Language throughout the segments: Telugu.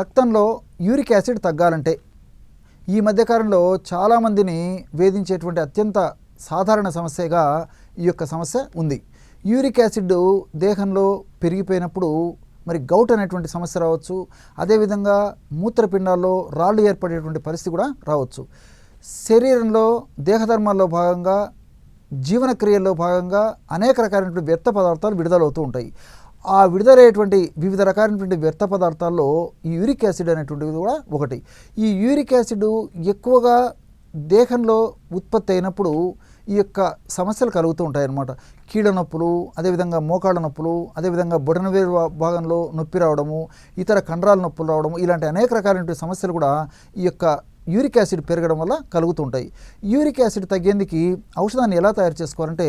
రక్తంలో యూరిక్ యాసిడ్ తగ్గాలంటే ఈ మధ్యకాలంలో చాలామందిని వేధించేటువంటి అత్యంత సాధారణ సమస్యగా ఈ యొక్క సమస్య ఉంది. యూరిక్ యాసిడ్ దేహంలో పెరిగిపోయినప్పుడు మరి గౌట్ అనేటువంటి సమస్య రావచ్చు. అదేవిధంగా మూత్రపిండాల్లో రాళ్ళు ఏర్పడేటువంటి పరిస్థితి కూడా రావచ్చు. శరీరంలో దేహధర్మాల్లో భాగంగా జీవన క్రియల్లో భాగంగా అనేక రకాలైనటువంటి వ్యర్థ పదార్థాలు విడుదలవుతూ ఉంటాయి. ఆ విడుదలయ్యేటువంటి వివిధ రకాలైనటువంటి వ్యర్థ పదార్థాల్లో ఈ యూరిక్ యాసిడ్ అనేటువంటిది కూడా ఒకటి. ఈ యూరిక్ యాసిడ్ ఎక్కువగా దేహంలో ఉత్పత్తి అయినప్పుడు ఈ యొక్క సమస్యలు కలుగుతూ ఉంటాయి అన్నమాట కీళ్ళ నొప్పులు అదేవిధంగా మోకాళ్ళ నొప్పులు అదేవిధంగా బొటనవేలు భాగంలో నొప్పి రావడము ఇతర కండరాల నొప్పులు రావడము ఇలాంటి అనేక రకాలైనటువంటి సమస్యలు కూడా ఈ యొక్క యూరిక్ యాసిడ్ పెరగడం వల్ల కలుగుతుంటాయి యూరిక్ యాసిడ్ తగ్గేందుకు ఔషధాన్ని ఎలా తయారు చేసుకోవాలంటే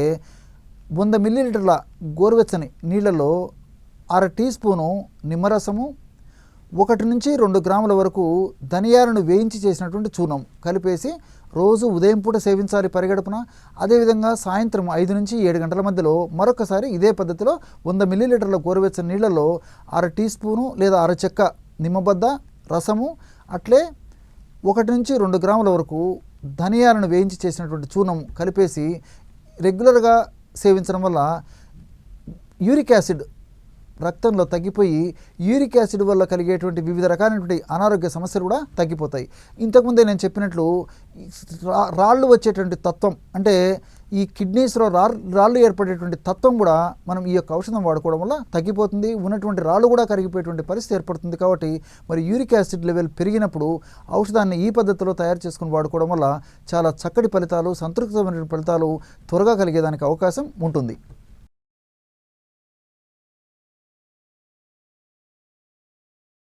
వంద మిల్లీలీటర్ల గోరువెచ్చని నీళ్ళలో అర టీ స్పూను నిమ్మరసము ఒకటి నుంచి రెండు గ్రాముల వరకు ధనియాలను వేయించి చేసినటువంటి చూర్ణం. కలిపేసి రోజు ఉదయం పూట సేవించాలి పరిగడుపున. అదేవిధంగా సాయంత్రం ఐదు నుంచి ఏడు గంటల మధ్యలో మరొకసారి ఇదే పద్ధతిలో వంద మిల్లీలీటర్ల గోరువెచ్చని నీళ్ళలో అర టీ స్పూను లేదా అర చెక్క నిమ్మబద్ద రసము అట్లే ఒకటి నుంచి రెండు గ్రాముల వరకు ధనియాలను వేయించి చేసినటువంటి చూర్ణం కలిపేసి రెగ్యులర్గా సేవించడం వల్ల యూరిక్ యాసిడ్ రక్తంలో తగ్గిపోయి యూరిక్ యాసిడ్ వల్ల కలిగేటువంటి వివిధ రకాలైనటువంటి అనారోగ్య సమస్యలు కూడా తగ్గిపోతాయి. ఇంతకుముందే నేను చెప్పినట్లు రా- రాళ్ళు వచ్చేటువంటి తత్వం అంటే ఈ కిడ్నీస్లో రా రాళ్ళు ఏర్పడేటువంటి తత్వం కూడా మనం ఈ యొక్క ఔషధం వాడుకోవడం వల్ల తగ్గిపోతుంది. ఉన్నటువంటి రాళ్ళు కూడా కరిగిపోయేటువంటి పరిస్థితి ఏర్పడుతుంది కాబట్టి మరి యూరిక్ యాసిడ్ లెవెల్ పెరిగినప్పుడు ఔషధాన్ని ఈ పద్ధతిలో తయారు చేసుకుని వాడుకోవడం వల్ల చాలా చక్కటి ఫలితాలు సంతృప్తమైన ఫలితాలు త్వరగా కలిగేదానికి అవకాశం ఉంటుంది.